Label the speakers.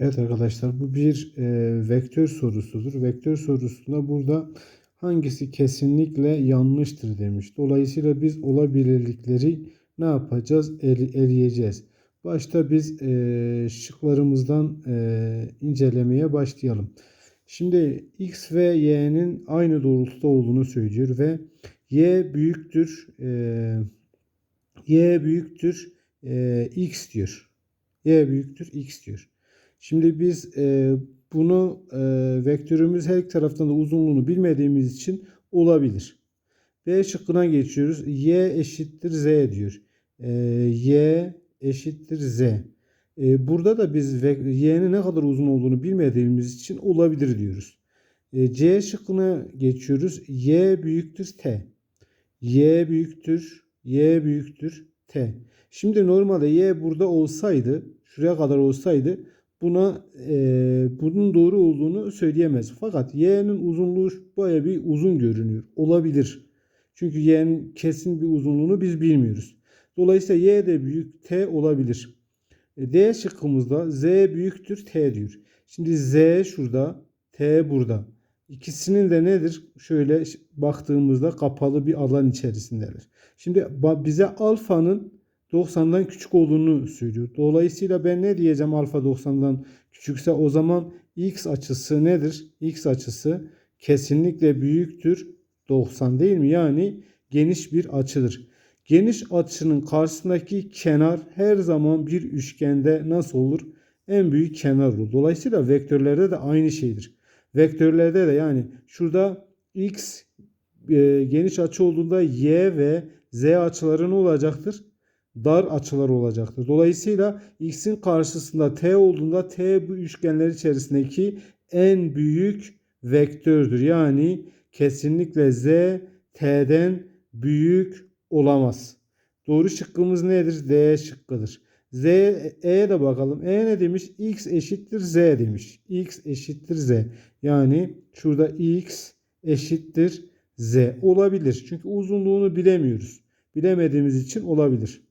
Speaker 1: Evet arkadaşlar bu bir e, vektör sorusudur. Vektör sorusunda burada hangisi kesinlikle yanlıştır demiş. Dolayısıyla biz olabilirlikleri ne yapacağız? El, eleyeceğiz. Başta biz e, şıklarımızdan e, incelemeye başlayalım. Şimdi x ve y'nin aynı doğrultuda olduğunu söylüyor ve y büyüktür e, y büyüktür e, x diyor. y büyüktür x diyor. Şimdi biz e, bunu e, vektörümüz her iki taraftan da uzunluğunu bilmediğimiz için olabilir. B şıkkına geçiyoruz. Y eşittir Z diyor. E, y eşittir Z. E, burada da biz Y'nin ne kadar uzun olduğunu bilmediğimiz için olabilir diyoruz. E, C şıkkına geçiyoruz. Y büyüktür T. Y büyüktür. Y büyüktür T. Şimdi normalde Y burada olsaydı, şuraya kadar olsaydı buna e, bunun doğru olduğunu söyleyemez. Fakat y'nin uzunluğu baya bir uzun görünüyor. Olabilir. Çünkü y'nin kesin bir uzunluğunu biz bilmiyoruz. Dolayısıyla y de büyük t olabilir. E, D şıkkımızda z büyüktür t diyor. Şimdi z şurada, t burada. İkisinin de nedir? Şöyle baktığımızda kapalı bir alan içerisindeler. Şimdi bize alfanın 90'dan küçük olduğunu söylüyor. Dolayısıyla ben ne diyeceğim alfa 90'dan küçükse o zaman x açısı nedir? x açısı kesinlikle büyüktür 90 değil mi? Yani geniş bir açıdır. Geniş açının karşısındaki kenar her zaman bir üçgende nasıl olur? En büyük kenar olur. Dolayısıyla vektörlerde de aynı şeydir. Vektörlerde de yani şurada x e, geniş açı olduğunda y ve z açıları ne olacaktır? Dar açılar olacaktır. Dolayısıyla x'in karşısında t olduğunda t bu üçgenler içerisindeki en büyük vektördür. Yani kesinlikle z t'den büyük olamaz. Doğru şıkkımız nedir? D şıkkıdır. Z, E'ye de bakalım. E ne demiş? X eşittir Z demiş. X eşittir Z. Yani şurada X eşittir Z olabilir. Çünkü uzunluğunu bilemiyoruz. Bilemediğimiz için olabilir.